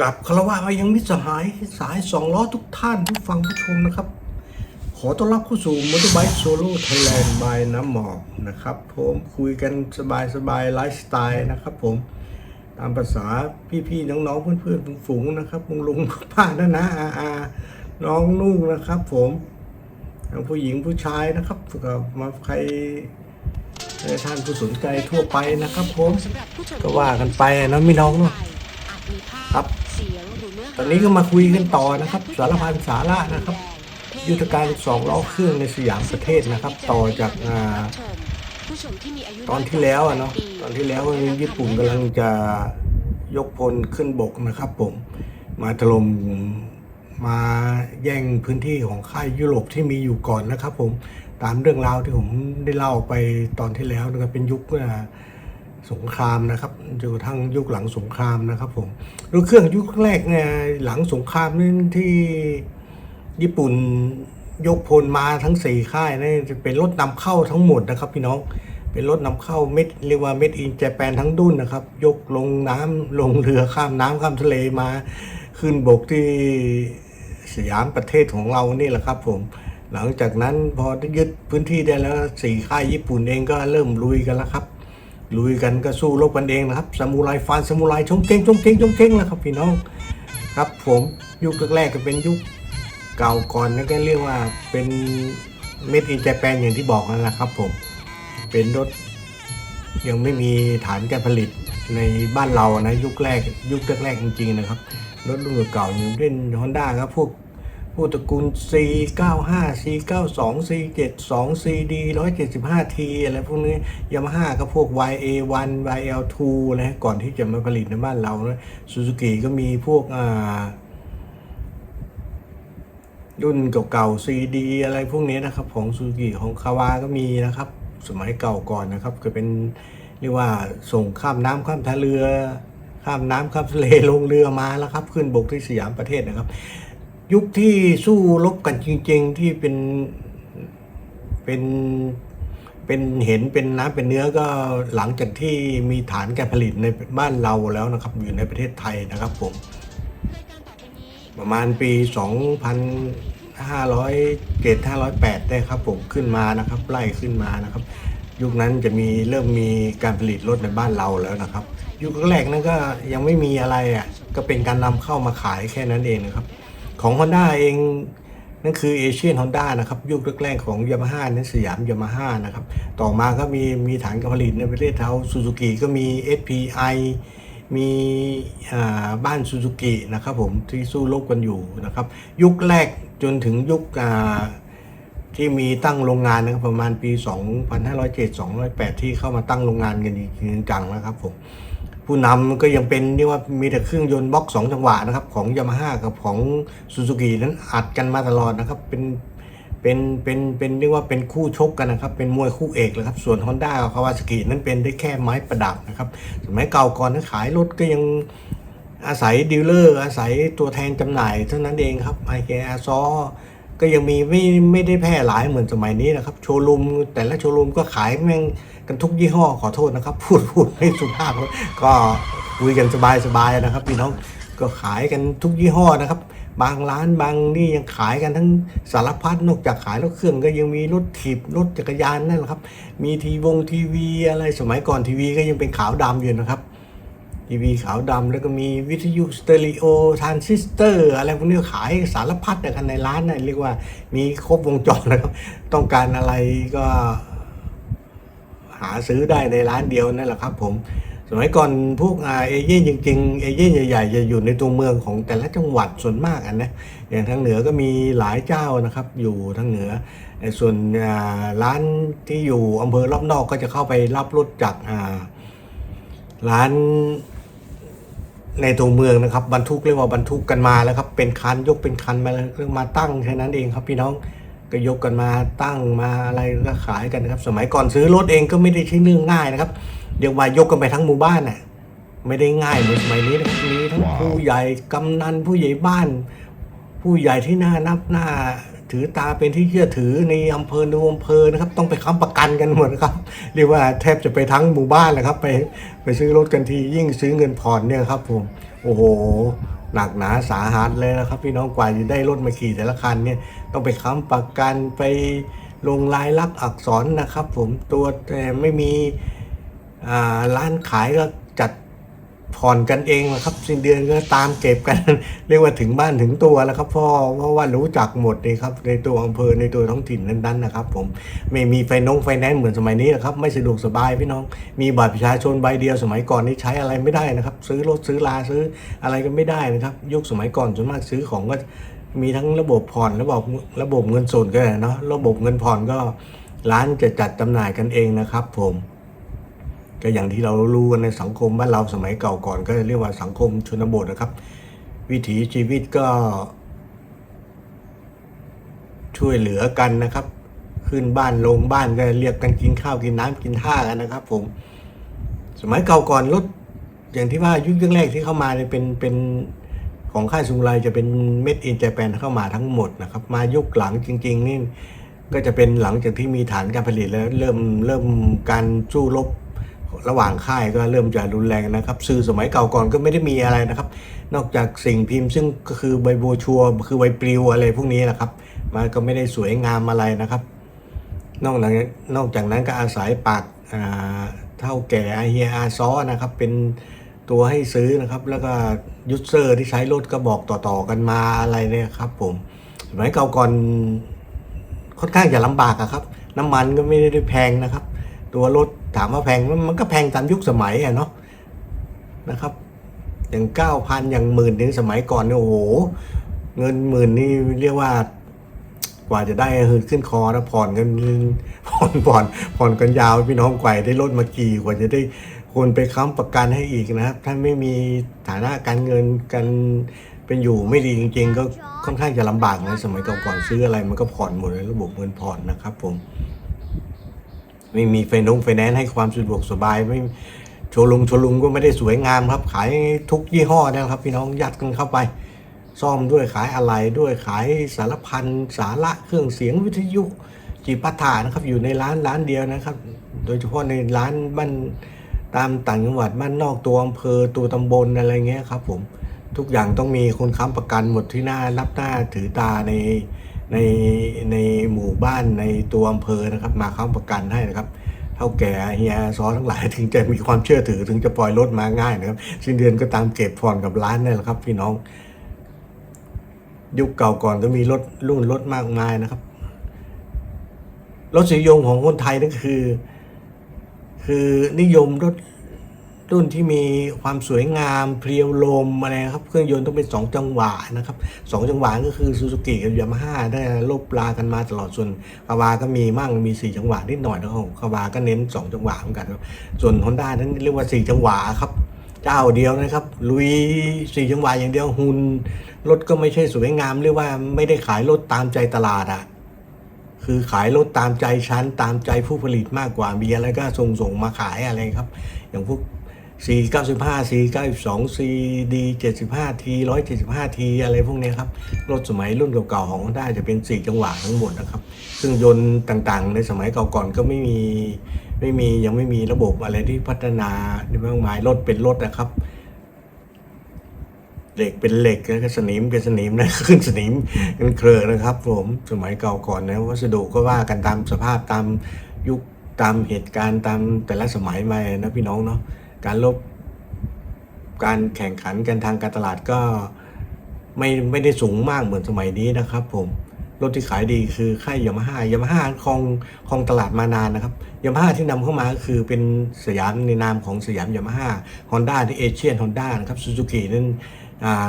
กลับคารวะมายังมิตรสหายสายสองล้อทุกท่านผู้ฟังผู้ชมนะครับ ขอต้อนรับเข้าสู่มอเตอร์ไบค์โซโล่ไทยแลนด์บายน้ำหมอกนะครับผมคุยกันสบายๆไลฟ์สไตล์นะครับผมตามภาษาพี่ๆน้องๆเพื่อนๆฝูงๆนะครับลุงลุงป้าน้านาอาอาน้องนุ่งนะครับ ผมทั้งผู้หญิงผู้ชายนะครับก็มาใครท่านผู้สนใจทั่วไปนะครับ ผมก็ว่ากันไปนะพี่น้องเนอะครับ ตอนนี้ก็มาคุยกันต่อนะครับ สารพันสาระนะครับ ยุทธการสองล้อเครื่องในสยามประเทศนะครับ ต่อจากอ่าตอนที่แล้วอะเนาะตอนที่แล้วญี่ปุ่นกำลังจะยกพลขึ้นบกนะครับ ผม มาถล่มมาแย่งพื้นที่ของค่ายยุโรปที่มีอยู่ก่อนนะครับ ผมตามเรื่องราวที่ผมได้เล่าไปตอนที่แล้วนะครับเป็นยุคอ่า สงครามนะครับจนกระทั่งยุคหลังสงครามนะครับผมรถเครื่องยุคแรกเนี่ยหลังสงครามนี่ที่ญี่ปุ่นยกพลมาทั้งสี่ค่ายนี่จะเป็นรถนำเข้าทั้งหมดนะครับ พี่น้องเป็นรถนำเข้าเม็ดเรียกว่าเม็ดอินเจแปนทั้งดุนนะครับ ยกลงน้ำลงเรือข้ามน้ำข้ามทะเลมา ขึ้นบกที่สยามประเทศของเรานี่แหละครับผมหลังจากนั้นพอยึดพื้นที่ได้แล้วสี่ค่ายญี่ปุ่นเองก็เริ่มลุยกันแล้วครับ ลุยกันก็สู้รบกันเองนะครับซามูไรฟันซามูไรชงเก้งชงเก้งชงเก้งแล้วครับพี่น้องครับผมยุคแรกๆก็เป็นยุคเก่าก่อนนั่นก็เรียกว่าเป็นเม็ดอินเจแปนอย่างที่บอกนั่นแหละครับผมเป็นรถยังไม่มีฐานการผลิตในบ้านเรานะยุคแรกยุคแรกๆจริงๆนะครับรถรุ่นเก่าอย่างเช่นฮอนด้าครับพวก พวกตระกูล C95 C92 C72 CD 175T อะไรพวกนี้ยามาฮ่าก็พวก YA1 YL2 นะก่อนที่จะมาผลิตในบ้านเรานะซูซูกิก็มีพวกอ่ารุ่นเก่าๆ CD อะไรพวกนี้นะครับ ของซูซูกิของคาวาก็มีนะครับ สมัยเก่าก่อนนะครับก็เป็นเรียกว่าส่งข้ามน้ำข้ามทะเรือข้ามน้ำข้ามทะเลลงเรือมาแล้วครับ ขึ้นบกที่สยามประเทศนะครับ ยุคที่สู้รบกันจริง ๆ ที่เป็นเป็นเป็นเห็นเป็นน้ำเป็นเนื้อก็หลังจากที่มีฐานการผลิตในบ้านเราแล้วนะครับ อยู่ในประเทศไทยนะครับผม ประมาณปี 2,500เกต508ได้ครับผมขึ้นมานะครับ ไล่ขึ้นมานะครับ ยุคนั้นจะมีเริ่มมีการผลิตรถในบ้านเราแล้วนะครับ ยุคแรกนั้นก็ยังไม่มีอะไรอะก็เป็นการนำเข้ามาขายแค่นั้นเองนะครับ ของ Honda เองนั่นคือเอเชียนฮอนด้านะครับยุคแรกๆของยามาฮ่านั้นสยามยามาฮ่านะครับต่อมาก็มีมีฐานการผลิตในประเทศเขาซูซูกิก็มี SPI มีอ่าบ้านซูซูกินะครับผมที่สู้รบกันอยู่นะครับยุคแรกจนถึงยุคที่มีตั้งโรงงานนะครับประมาณปี 2507-208 ที่เข้ามาตั้งโรงงานกันจริงจังนะครับผม ผู้นำก็ยังเป็นเรียกว่ามีแต่เครื่องยนต์บล็อกสองจังหวะนะครับ ของยามาฮ่ากับของซูซูกินั้นอัดกันมาตลอดนะครับ เป็นเป็นเป็นเป็นเรียกว่าเป็นคู่ชกกันนะครับ เป็นมวยคู่เอกเลยครับ ส่วน Honda กับคาวาซากินั้นเป็นได้แค่ไม้ประดับนะครับสมัยเก่าก่อนนั้นขายรถก็ยังอาศัยดีลเลอร์ อาศัยตัวแทนจำหน่ายเท่านั้นเองครับไอแกอาซอ ก็ยังมีไม่ไม่ได้แพร่หลายเหมือนสมัยนี้นะครับ โชว์รูมแต่ละโชว์รูมก็ขายแม่งกันทุกยี่ห้อขอโทษนะครับ พูดพูดไม่สุภาพก็คุยกันสบายๆนะครับพี่น้องก็ขายกันทุกยี่ห้อนะครับ บางร้านบางนี่ยังขายกันทั้งสารพัดนอกจากขายรถเครื่องก็ยังมีรถถีบรถจักรยานนั่นแหละครับ มีทีวงทีวีอะไรสมัยก่อนทีวีก็ยังเป็นขาวดำอยู่นะครับ ทีวีขาวดำแล้วก็มีวิทยุสเตอริโอทรานซิสเตอร์ อะไรพวกนี้ขายสารพัดนะครับในร้านนะเรียกว่ามีครบวงจรนะครับ ต้องการอะไรก็หาซื้อได้ในร้านเดียวนั่นแหละครับผมสมัยก่อนพวกเอเย่นจริงๆเอเย่นใหญ่ๆจะอยู่ในตัวเมืองของแต่ละจังหวัดส่วนมากอันนะอย่างทางเหนือก็มีหลายเจ้านะครับ อยู่ทางเหนือ ส่วนร้านที่อยู่อำเภอรอบนอกก็จะเข้าไปรับรถจากร้าน ในตัวเมืองนะครับบรรทุกเรียกว่าบรรทุกกันมาแล้วครับเป็นคันยกเป็นคันมาแล้วก็มาตั้งแค่นั้นเองครับพี่น้องก็ยกกันมาตั้งมาอะไรก็ขายกันนะครับ สมัยก่อนซื้อรถเองก็ไม่ได้ใช้เรื่องง่ายนะครับเดี๋ยวว่ายกกันไปทั้งหมู่บ้านน่ะไม่ได้ง่ายเหมือนสมัยนี้นะครับมีทั้งผู้ใหญ่กำนันผู้ใหญ่บ้าน ผู้ใหญ่ที่น่านับหน้า ถือตาเป็นที่เชื่อถือในอำเภอในอำเภอนะครับ ต้องไปค้ำประกันกันหมดนะครับเรียกว่าแทบจะไปทั้งหมู่บ้านเลยครับ ไปไปซื้อรถกันทียิ่งซื้อเงินผ่อนเนี่ยครับผมโอ้โหหนักหนาสาหัสเลยนะครับ พี่น้องกว่าจะได้รถมาขี่แต่ละคันเนี่ยต้องไปค้ำประกันไปลงลายลักษณ์อักษรนะครับ ผมตัวแต่ไม่มีร้านขายก็จัด ผ่อนกันเองนะครับสิ้นเดือนก็ตามเก็บกัน เรียกว่าถึงบ้านถึงตัวแล้วครับพ่อเพราะว่ารู้จักหมดเลยครับในตัวอำเภอในตัวท้องถิ่นนั้นๆนะครับ ผมไม่มีไฟนงไฟแนนซ์เหมือนสมัยนี้นะครับไม่สะดวกสบายพี่น้อง มีบัตรประชาชนใบเดียวสมัยก่อนนี่ใช้อะไรไม่ได้นะครับ ซื้อรถซื้อลาซื้ออะไรก็ไม่ได้นะครับ ยุคสมัยก่อนส่วนมากซื้อของก็มีทั้งระบบผ่อนระบบระบบเงินสดก็เนาะระบบเงินผ่อนก็ร้านจะจัดจำหน่ายกันเองนะครับ ผม ก็อย่างที่เรารู้กันในสังคมบ้านเราสมัยเก่าก่อน ก็เรียกว่าสังคมชนบทนะครับ วิถีชีวิตก็ ช่วยเหลือกันนะครับ ขึ้นบ้านลงบ้านก็เรียกกันกินข้าวกินน้ำกินท่ากันนะครับ ผม สมัยเก่าก่อนรถอย่างที่ว่ายุคแรกที่เข้ามาเนี่ยเป็นเป็นของค่ายซุงไรจะเป็นเม็ดอินเจแปนเข้ามาทั้งหมดนะครับ มายุคหลังจริง ๆ นี่ก็จะเป็นหลังจากที่มีฐานการผลิตแล้วเริ่มเริ่มการสู้รบ ระหว่างค่ายก็เริ่มจะรุนแรงนะครับ สื่อสมัยเก่าก่อนก็ไม่ได้มีอะไรนะครับ นอกจากสิ่งพิมพ์ซึ่งก็คือใบโบชัวคือใบปลิวอะไรพวกนี้แหละครับ มันก็ไม่ได้สวยงามอะไรนะครับ นอกจากนอกจากนั้นก็อาศัยปากอ่าเท่าแก่อาเฮียอาซอนะครับ เป็นตัวให้ซื้อนะครับ แล้วก็ยูเซอร์ที่ใช้รถก็บอกต่อๆกันมาอะไรเนี่ยครับ ผมสมัยเก่าก่อนค่อนข้างจะลำบากอะครับ น้ำมันก็ไม่ได้แพงนะครับ ตัวรถ ถามว่าแพงมันก็แพงตามยุคสมัยอะเนาะนะครับ อย่างเก้าพันอย่างหมื่นถึงสมัยก่อนเนี่ยโอ้โห เงินหมื่นนี่เรียกว่ากว่าจะได้คือขึ้นคอแล้วผ่อนกันผ่อนผ่อนผ่อนกันยาวพี่น้องไกวได้รถมากี่กว่าจะได้คนไปค้ำประกันให้อีกนะครับ ถ้าไม่มีฐานะการเงินกันเป็นอยู่ไม่ดีจริง ๆ ก็ค่อนข้างจะลำบากนะสมัยก่อนซื้ออะไรมันก็ผ่อนหมดเลยระบบเงินผ่อนนะครับผม ไม่มีไฟนงไฟแนนซ์ให้ความสะดวกสบายไม่โชลุงโชลุงก็ไม่ได้สวยงามครับ ขายทุกยี่ห้อนะครับ พี่น้องยัดกันเข้าไป ซ่อมด้วยขายอะไรด้วยขายสารพันสาระเครื่องเสียงวิทยุจีปัถานะครับอยู่ในร้านร้านเดียวนะครับ โดยเฉพาะในร้านบ้านตามต่างจังหวัดบ้านนอกตัวอำเภอตัวตำบลอะไรเงี้ยครับผมทุกอย่างต้องมีคนค้ำประกันหมดที่หน้ารับหน้าถือตาใน ในในหมู่บ้านในตัวอำเภอนะครับ มาค้ำประกันให้นะครับเท่าแก่เฮียซอทั้งหลายถึงจะมีความเชื่อถือถึงจะปล่อยรถมาง่ายนะครับสิ้นเดือนก็ตามเก็บผ่อนกับร้านนี่แหละครับ พี่น้อง ยุคเก่าก่อนก็มีรถรุ่นรถมากมายนะครับรถสียงของคนไทยนั่นคือ คือนิยมรถ รุ่นที่มีความสวยงามเพรียวลมอะไรครับเครื่องยนต์ต้องเป็นสองจังหวะนะครับสองจังหวะก็คือซูซูกิกับยามาฮ่าได้ลบลากันมาตลอดส่วนคาวาก็มีมั่งมีสี่จังหวะนิดหน่อยนะครับคาวาก็เน้นสองจังหวะเหมือนกันครับส่วนฮอนด้านั้นเรียกว่าสี่จังหวะครับเจ้าเดียวนะครับลุยสี่จังหวะอย่างเดียวหุ่นรถก็ไม่ใช่สวยงามเรียกว่าไม่ได้ขายรถตามใจตลาดอะคือขายรถตามใจชั้นตามใจผู้ผลิตมากกว่ามีอะไรก็ส่งส่งมาขายอะไรครับ อย่างพวก 495 492 CD 75 T 175 T อะไรพวกนี้ครับ รถสมัยรุ่นเก่าๆของ Honda จะเป็น 4 จังหวะทั้งหมดนะครับ ซึ่งยนต์ต่างๆ ในสมัยเก่าก่อนก็ไม่มีไม่มียังไม่มีระบบอะไรที่พัฒนาในมากมายรถเป็นรถนะครับเหล็กเป็นเหล็กแล้วก็สนิมเป็นสนิมนะขึ้นสนิมกันเคลอนะครับ ผมสมัยเก่าก่อนนะวัสดุก็ว่ากันตามสภาพตามยุคตามเหตุการณ์ตามแต่ละสมัยมานะพี่น้องเนาะ การลบการแข่งขันกันทางการตลาดก็ไม่ไม่ได้สูงมากเหมือนสมัยนี้นะครับผมรถที่ขายดีคือค่ายยามาฮ่ายามาฮ่าคองคองตลาดมานานนะครับยามาฮ่าที่นำเข้ามาก็คือเป็นสยามในนามของสยามยามาฮ่าฮอนด้าที่เอเชียนฮอนด้านะครับซูซูกินั้น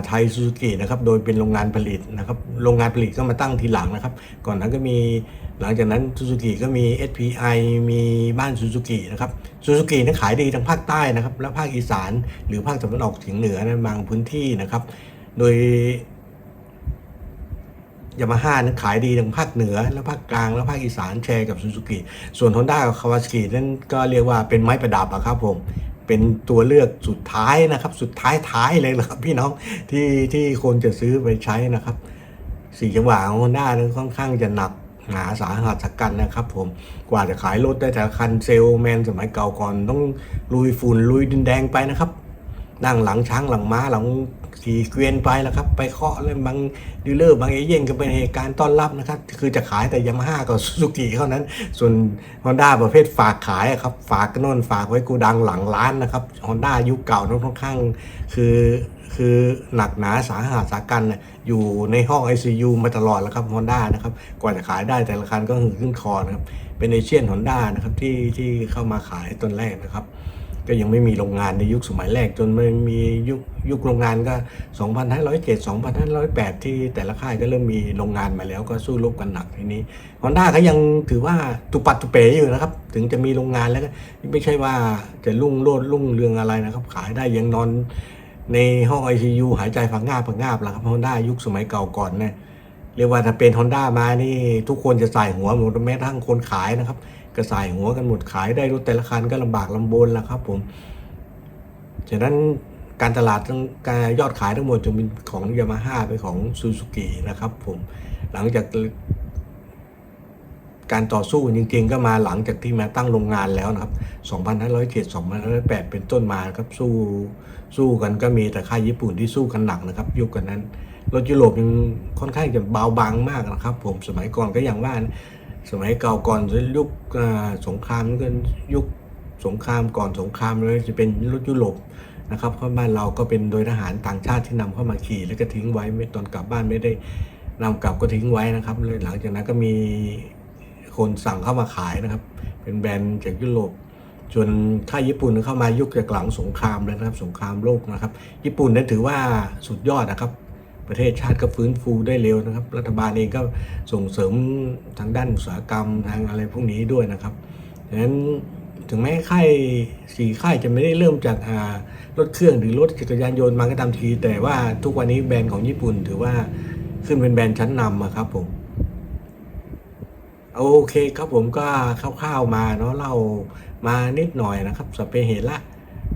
ไทยซูซูกินะครับโดยเป็นโรงงานผลิตนะครับโรงงานผลิตก็มาตั้งทีหลังนะครับ ก่อนนั้นก็มีหลังจากนั้นซูซูกิก็มี SPI มีบ้านซูซูกินะครับซูซูกินั้นขายดีทั้งภาคใต้นะครับและภาคอีสาน หรือภาคตะวันออกเฉียงเหนือในบางพื้นที่นะครับ โดยยามาฮ่านั้นขายดีทั้งภาคเหนือ และภาคกลางและภาคอีสานแชร์กับซูซูกิส่วน Honda กับคาวาซากินั้นก็เรียกว่าเป็นไม้ประดับอะครับผม เป็นตัวเลือกสุดท้ายนะครับ สุดท้ายท้ายเลยนะครับ พี่น้องที่ที่คนจะซื้อไปใช้นะครับสี่จังหวะของหน้านั้นค่อนข้างจะหนักหนาสาหัสสักกันนะครับ ผมกว่าจะขายรถได้แต่คันเซลแมนสมัยเก่าก่อนต้องลุยฝุ่นลุยดินแดงไปนะครับนั่งหลังช้างหลังม้าหลัง ขี่เกวียนไปแล้วครับ ไปเคาะแล้วบางดีลเลอร์บางเอเย่นก็เป็นเหตุการณ์ต้อนรับนะครับ คือจะขายแต่ยามาฮ่ากับซูซูกิเท่านั้น ส่วนฮอนด้าประเภทฝากขายครับฝากกระโน่นฝากไว้กูดังหลังร้านนะครับฮอนด้ายุคเก่านั้นค่อนข้างคือคือหนักหนาสาหัสสากันอยู่ในห้อง ICU มาตลอดแล้วครับฮอนด้านะครับกว่าจะขายได้แต่ละคันก็หือขึ้นคอนะครับเป็นเอเชียนฮอนด้านะครับที่ที่เข้ามาขายต้นแรกนะครับ ก็ยังไม่มีโรงงานในยุคสมัยแรกจนมันมียุคยุคโรงงานก็ 2,507 2,508 ที่แต่ละค่ายก็เริ่มมีโรงงานมาแล้วก็สู้รบกันหนักทีนี้ฮอนด้าก็ยังถือว่าตุปัดตุเป๋อยู่นะครับ ถึงจะมีโรงงานแล้วก็ไม่ใช่ว่าจะรุ่งโรดรุ่งเรืองอะไรนะครับ ขายได้ยังนอนในห้อง ICU หายใจฝังงาบฝังงาบแล้วครับฮอนด้ายุคสมัยเก่าก่อนเนี่ยเรียกว่าถ้าเป็นฮอนด้ามานี่ทุกคนจะใส่หัวหมดแม้กระทั่งคนขายนะครับ ก็ใส่หัวกันหมดขายได้รถแต่ละคันก็ลำบากลำบนแล้วครับ ผมฉะนั้นการตลาดทั้งการยอดขายทั้งหมดจะเป็นของยามาฮ่าเป็นของซูซูกินะครับ ผมหลังจากการต่อสู้จริงๆ ก็มาหลังจากที่มาตั้งโรงงานแล้วนะครับ 2,507 2,508 เป็นต้นมาครับสู้สู้กันก็มีแต่ค่ายญี่ปุ่นที่สู้กันหนักนะครับ ยุคกันนั้นรถยุโรปยังค่อนข้างจะเบาบางมากนะครับ ผมสมัยก่อนก็อย่างว่านะ สมัยเก่าก่อนยุคสงครามก็ยุคสงครามก่อนสงครามเลยจะเป็นรถยุโรปนะครับเพราะบ้านเราก็เป็นโดยทหารต่างชาติที่นำเข้ามาขี่แล้วก็ทิ้งไว้ไม่ตอนกลับบ้านไม่ได้นำกลับก็ทิ้งไว้นะครับเลยหลังจากนั้นก็มีคนสั่งเข้ามาขายนะครับ เป็นแบรนด์จากยุโรปจนค่ายญี่ปุ่นเข้ามายุคจากหลังสงครามแล้วนะครับ สงครามโลกนะครับ ญี่ปุ่นนั้นถือว่าสุดยอดนะครับ ประเทศชาติก็ฟื้นฟูได้เร็วนะครับ รัฐบาลเองก็ส่งเสริมทางด้านอุตสาหกรรมทางอะไรพวกนี้ด้วยนะครับดังนั้นถึงแม้ค่ายสี่ค่ายจะไม่ได้เริ่มจากรถเครื่องหรือรถจักรยานยนต์มาก็ตามที แต่ว่าทุกวันนี้แบรนด์ของญี่ปุ่นถือว่าขึ้นเป็นแบรนด์ชั้นนำอะครับผมโอเคครับผมก็คร่าวๆมาเนาะเล่ามานิดหน่อยนะครับสเปเหตุละ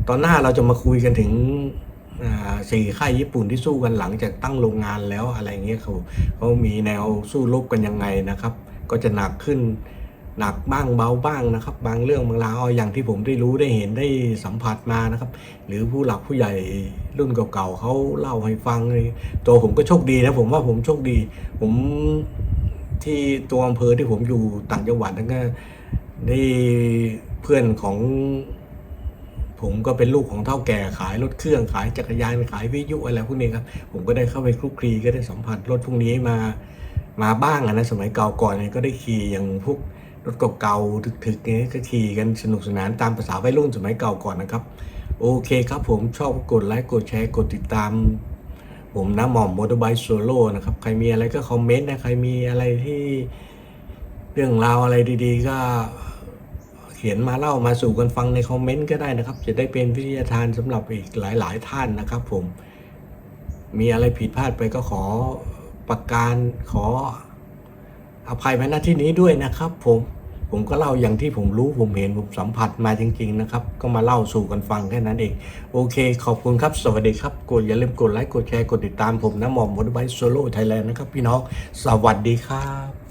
ตอนหน้าเราจะมาคุยกันถึง สี่ค่ายญี่ปุ่นที่สู้กันหลังจากตั้งโรงงานแล้วอะไรเงี้ยเขาเขามีแนวสู้รบกันยังไงนะครับ ก็จะหนักขึ้นหนักบ้างเบาบ้างนะครับ บางเรื่องบางราวอาอย่างที่ผมได้รู้ได้เห็นได้สัมผัสมานะครับ หรือผู้หลักผู้ใหญ่รุ่นเก่าๆเขาเล่าให้ฟังเลยตัวผมก็โชคดีนะผมว่าผมโชคดี ผมที่ตัวอำเภอที่ผมอยู่ต่างจังหวัดนั่นก็ได้เพื่อนของ ผมก็เป็นลูกของเท่าแก่ขายรถเครื่องขายจักรยานขายวิทยุอะไรพวกนี้ครับผมก็ได้เข้าไปคลุกคลีก็ได้สัมผัสรถพวกนี้มามาบ้างอะนะสมัยเก่าก่อนเนี่ยก็ได้ขี่อย่างพวกรถเก่าๆถึกๆเนี่ยก็ขี่กันสนุกสนานตามภาษาวัยรุ่นสมัยเก่าก่อนนะครับ โอเคครับผมชอบกดไลค์กดแชร์กดติดตาม ผมนะหม่อมมอเตอร์ไบค์โซโล่นะครับใครมีอะไรก็คอมเมนต์นะใครมีอะไรที่เรื่องราวอะไรดี ๆ ก็ เขียนมาเล่ามาสู่กันฟังในคอมเมนต์ก็ได้นะครับ จะได้เป็นวิทยาทานสำหรับอีกหลาย ๆ ท่านนะครับ ผม มีอะไรผิดพลาดไปก็ขอประการขออภัยมาณที่นี้ด้วยนะครับ ผมผมก็เล่าอย่างที่ผมรู้ผมเห็นผมสัมผัสมาจริง ๆ นะครับ ก็มาเล่าสู่กันฟังแค่นั้นเอง โอเค ขอบคุณครับ สวัสดีครับ กดอย่าลืมกดไลค์กดแชร์กดติดตามผมนะหมอมมอเตอร์ไบโซโล่ไทยแลนด์นะครับพี่น้อง สวัสดีครับ